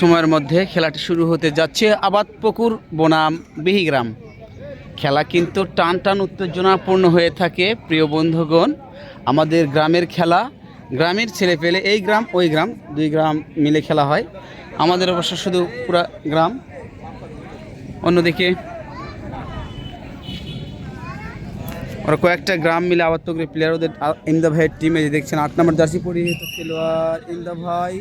সময়ের মধ্যে খেলাটি শুরু হতে যাচ্ছে আবাদপুকুর বনাম বিহিগ্রাম খেলা কিন্তু টান টান উত্তেজনাপূর্ণ হয়ে থাকে, প্রিয় বন্ধুগণ। আমাদের গ্রামের খেলা, গ্রামের ছেলে পেলে এই গ্রাম, ওই গ্রাম, দুই গ্রাম মিলে খেলা হয়। আমাদের অবশ্য শুধু পুরা গ্রাম। অন্যদিকে ওরা কয়েকটা গ্রাম মিলে আবার তো প্লেয়ার ওদের ইমদা ভাইয়ের টিমে দেখছেন, আট নম্বর জার্সি পরিহিত খেলোয়াড় ইমদা ভাই।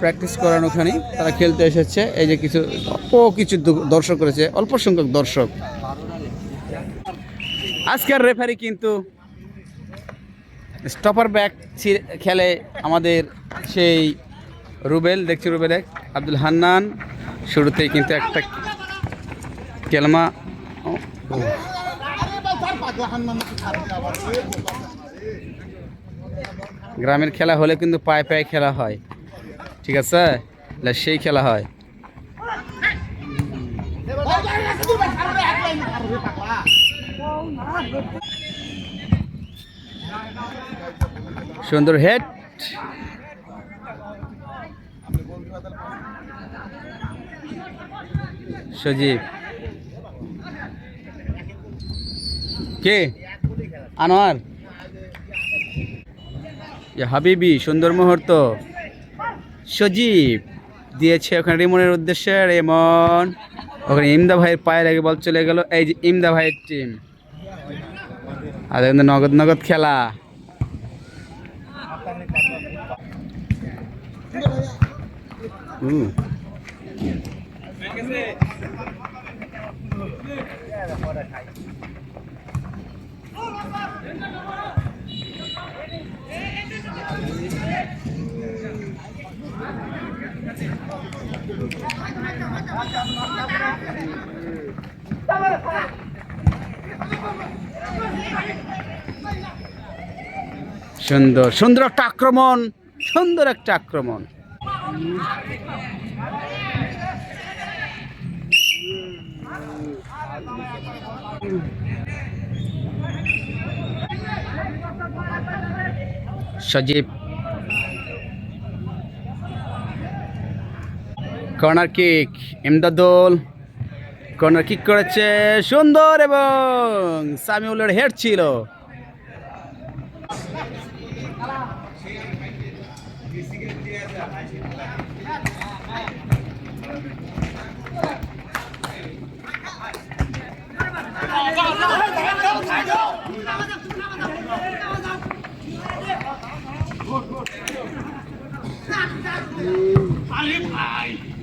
প্র্যাকটিস করান ওখানে তারা খেলতে এসেছে। এই যে কিছু অল্প কিছু দর্শক করেছে, অল্প সংখ্যক দর্শক। আজকের রেফারি কিন্তু স্টপার ব্যাক খেলে আমাদের সেই রুবেল, দেখছি রুবেল এক, আব্দুল হান্নান। শুরুতেই কিন্তু একটা কেলমা। গ্রামের খেলা হলে কিন্তু পায়ে পায়ে খেলা হয়। ঠিক আছে? সেই খেলা হয়। সুন্দর হেড। সজীব। কে? আনোয়ার। এ হাবিবি সুন্দর মুহূর্ত। সজীব দিয়েছে ওখানে রিমনের উদ্দেশ্যে, রেমন। ওখানে ইমদা ভাইয়ের পায়ে লেগে বল চলে গেল। এই যে ইমদা ভাইয়ের টিম আর কিন্তু নগদ নগদ খেলা। হুম। সুন্দর সুন্দর একটা আক্রমণ সুন্দর একটা আক্রমণ। Sajib corner kick Imdadul. Corner kick করেছে সুন্দর এবং সামিউলের হেড ছিল।